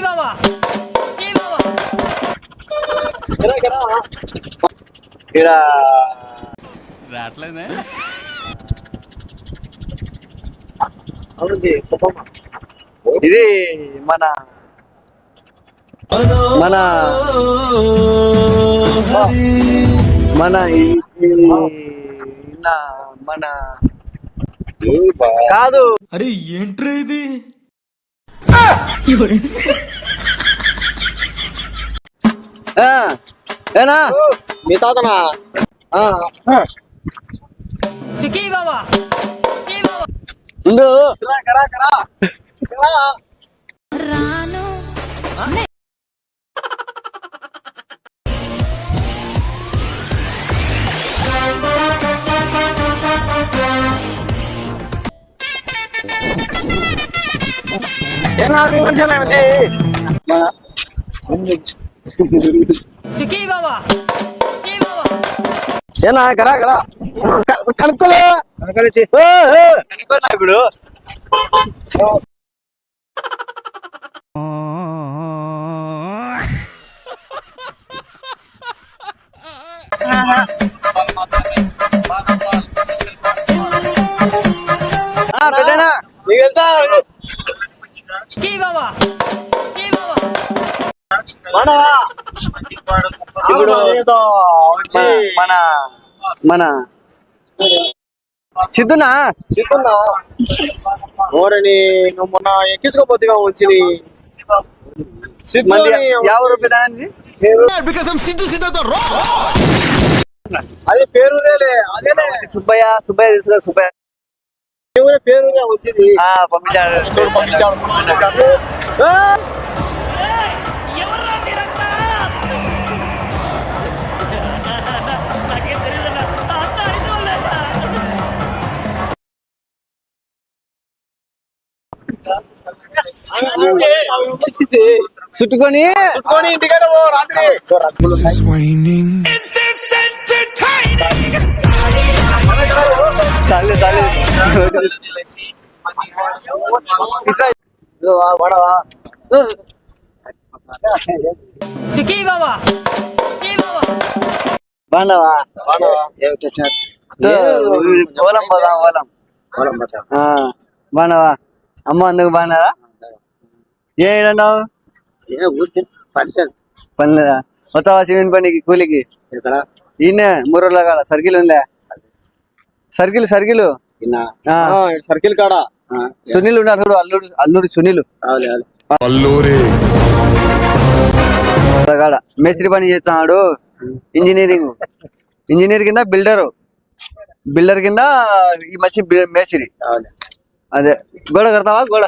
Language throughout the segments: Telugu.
బాబా ఇక్కడ రావట్లేదే ఇది మన మన మన మన కాదు. అరే ఏంట్రా ఇది? ఏనా? మీ తాతనా. కరా. రాను. ఏనా, కరా కరా కనుక్కోలే. ఇప్పుడు పెద్దనా నీకు తెలుసా? ఇప్పుడు వచ్చి మన మన సిద్ధునా? చిక్కున్నా ఓరని నువ్వు మొన్న ఎక్కించుకోపోతే వచ్చింది. యాభై రూపాయలు అది పేరులే అదేలే. సుబ్బయ్య సుబ్బయ్య తెలుసు సుబ్బయ్య. ఎవరే పేరులే వచ్చింది. ఆ, పంపించాడు. చూడు పంపించాడు? చుట్టుకొని చుట్టుకొని రాత్రి. చాలు చాలు ఇట్లా ఇదిగో ఆ వాడవా సుఖీ బాబా సుఖీ బాబా బాగున్నావా వాడవా ఏమిటి వచ్చినట్టు? ఓలం పోదాం ఓలం పొలం పోతాం. ఆ, బాగున్నావా అమ్మ అందుకు బాగున్నారా ఏడన్నావు ఏ ఊరికి పనిలేదు పనిలేదా వచ్చావా సిమెంట్ పనికి కూలికి ఇక్కడ ఈయన మూరలో కాడ సర్కిల్ ఉందా సర్కిల్ సర్కిల్. ఇన్నా. ఆ. సర్కిల్ కాడ. సునీల్ ఉన్నాడు చూడు అల్లుడు అల్లూరి సునీల్. అవులే, అవులే. వాళ్ళ కాడ. మేస్త్రి పని చేస్తున్నాడు. ఇంజనీరింగ్. ఇంజనీర్ కింద బిల్డర్. బిల్డర్ కింద ఈ మంచి మేస్త్రి. అదే. గోడ కడతావా? గోడ.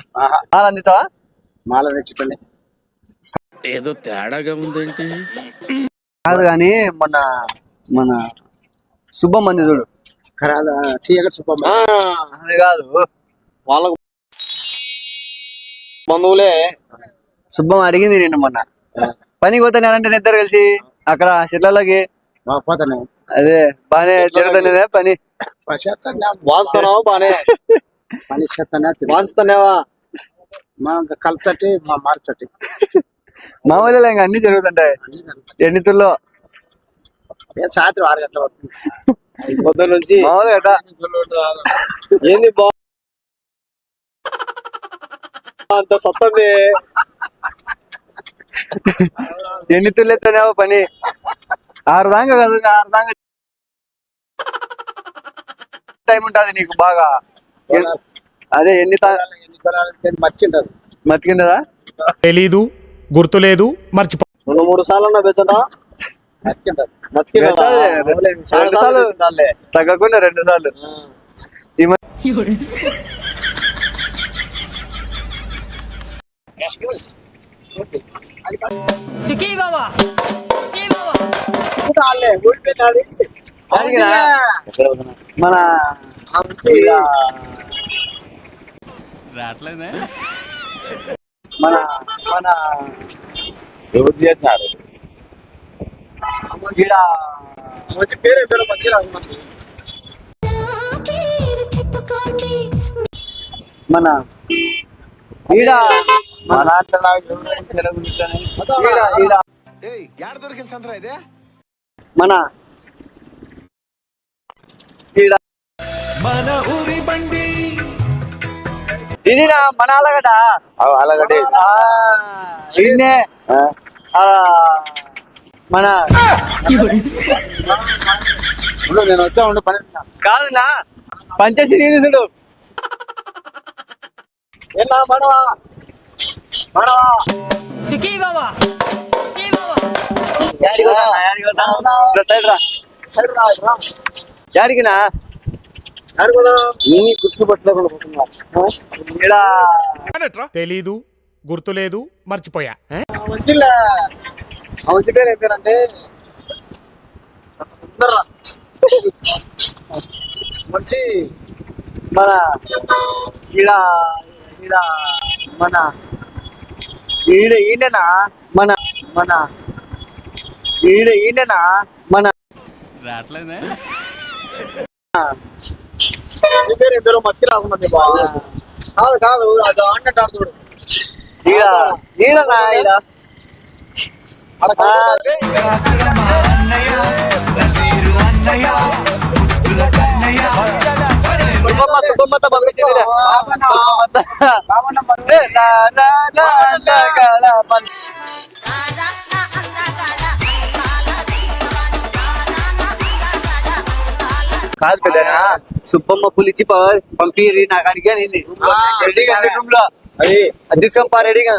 మాల అందిస్తావా? మాల తెచ్చుకోండి. ఏదో తేడాగా ఉందేంటి? కాదు కానీ మొన్న మన శుభం మంది చూడు. అది కాదు. వాళ్ళకు బంధువులే శుభం అడిగింది నేను మొన్న. పనికి పోతానంటే నిద్ర కలిసి అక్కడ చెట్లలోకి అదే బానే జరుగుతుంది పని. వాంచుతున్నావు బానే? పని చేస్తానే వాంచుతున్నావా? మా కలుపుతట్టి మా మార్చటి మా ఊళ్ళో ఇంకా అన్ని జరుగుతుంటాయి. ఎన్నితుల్లో సాయంత్రం ఆరు గంటల వరకు పొద్దున్న నుంచి. ఏంది బా అంత సత్తమే ఎన్ని తుల్లెత్తనేవో పని? ఆరు దాకా కదా ఆరు దాకా టైం ఉంటుంది నీకు బాగా. అదే ఎన్ని మతికిండదా? తెలీదు గుర్తులేదు మర్చిపో రెండు మూడు సార్లు అన్నా తగ్గకుండా రెండు సార్లు ఈ మ- సుఖీ బాబా సుఖీ బాబా అడిగినా? మన రావట్లేదే మన మన ఎవరు చేస్తున్నారు ఈడ మంచి పేరు పేరు? మంచిగా మన ఈడ మన మన ఈడ ఇది? మన ఆలగడ్డ. అవ్ అలాగటే ఆ, ఈయన్నే ఆ, ఆ, మన నేను వచ్చా ఉండు పని. కాదునా పంచశ్రీధుడు ఏనా మనవా? మనవా? సుఖీ బాబా. యాడికినా గుర్తుపట్టలేకుండా తెలీదు గుర్తులేదు మర్చిపోయా. మంచి పేరు ఏం పేరు అంటే సుందర్రా. మంచి మన ఈడ ఈడ మన ఈడ ఈడనా? మన మన ఈడ ఈడనా? మన నీ పేరు ఏం పేరు? మతికి రాకుండా బాగా కాదు కాదు అది ఆడినట్టు ఆడుతుడు ఈడ. ఈడనా ఈడ? సుబ్బమ్మ సుబ్బమ్మతో పంపించింది కాదు పెద్దనా సుబ్బమ్మ పులిచి పంపిరి నాకు అడిగి అనింది రెడీగా రూమ్లో అది. అది తీసుకొని పా రెడీగా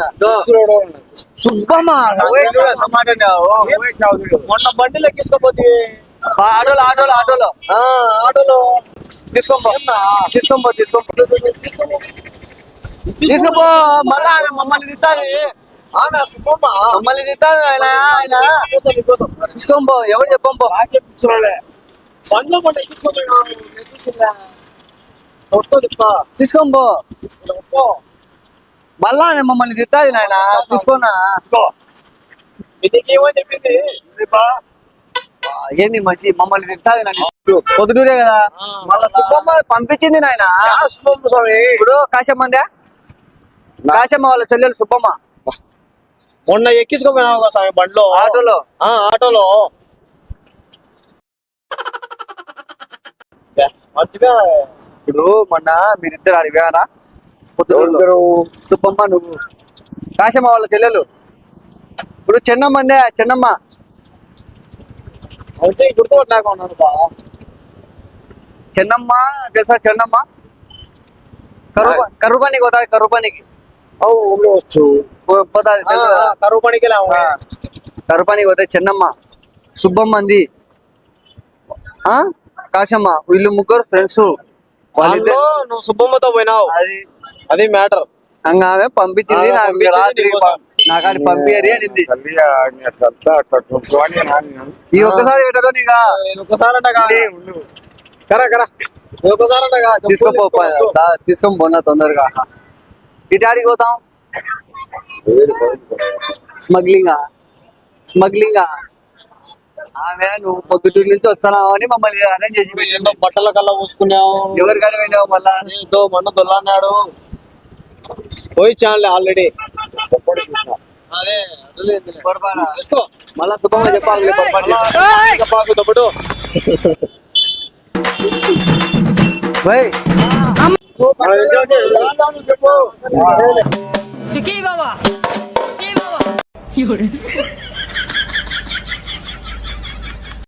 మొన్న బండిలో ఎక్కించుకోపోతే ఆటోలో ఆటోలో ఆటోలో. ఆటోలో. తీసుకోపో. తీసుకోపో తీసుకోపో. తీసుకోపో. మళ్ళా ఆమె మమ్మల్ని తిట్టాలి. మమ్మల్ని తిట్టాలి ఆయన ఆయన. తీసుకోపో ఎవరు చెప్పంపో. మొన్న. తీసుకోపో. మళ్ళా మమ్మల్ని తిట్టాలి నాయన. పా. ఏంది మంచి మమ్మల్ని తిట్టాలి నన్ను పొద్దుటూరే కదా? మళ్ళా సుబ్బమ్మ పంపించింది నాయన. ఇప్పుడు కాశమ్మందే కాశమ్మ వాళ్ళ చెల్లెలు సుబ్బమ్మ. మొన్న ఎక్కించుకోపోయినావు కదా స్వామి బండ్లో? ఆటోలో. ఆటోలో. ఇప్పుడు మొన్న మీరిద్దరు అడిగారా సుబ్బమ్మ నువ్వు. కాశమ్మ వాళ్ళ చెల్లెలు. ఇప్పుడు చెన్నమ్మందే చెన్నమ్మ. వచ్చి గుర్తుపట్టలేక ఉన్నాను బా. చెన్నమ్మ తెలుసా చెన్నమ్మ? కరువు కరువు పనికి పోతాది కరువు పనికి ఉండవచ్చు పోతాది? కరువు పనికి కరువు పనికి పోతే చెన్నమ్మ. సుబ్బమ్మంది ఆ కాశమ్మ వీళ్ళు ముగ్గురు ఫ్రెండ్స్ నువ్వు సుబ్బమ్మతో పోయినావు. అది అది మ్యాటర్. అంగ ఆమె పంపించింది నాకు రాత్రి. నాకు అది పంపియరి అనింది. ఈ ఒక్కసారి తీసుకోపో తీసుకొని పోనా తొందరగా. ఇటు ఆడికి పోతాం. స్మగ్లింగ్. స్మగ్లింగ్. ఆమె నువ్వు పొద్దుటూరు నుంచి వచ్చానావు అని మమ్మల్ని అరేంజ్ చేసి పెట్టింది. ఏందో బట్టల కల్లా పూసుకున్నావు ఎవరు కలిపోయినావు మళ్ళా? ఏదో మొన్న దొల్లన్నాడు పోయి ఛానల్ ఆల్రెడీ. అదే మళ్ళా శుభంగా చెప్పాలి పొరపాటు చేసి. ఇంకా పాకు తప్పుడు ఓయ్, చెప్పు. బాబా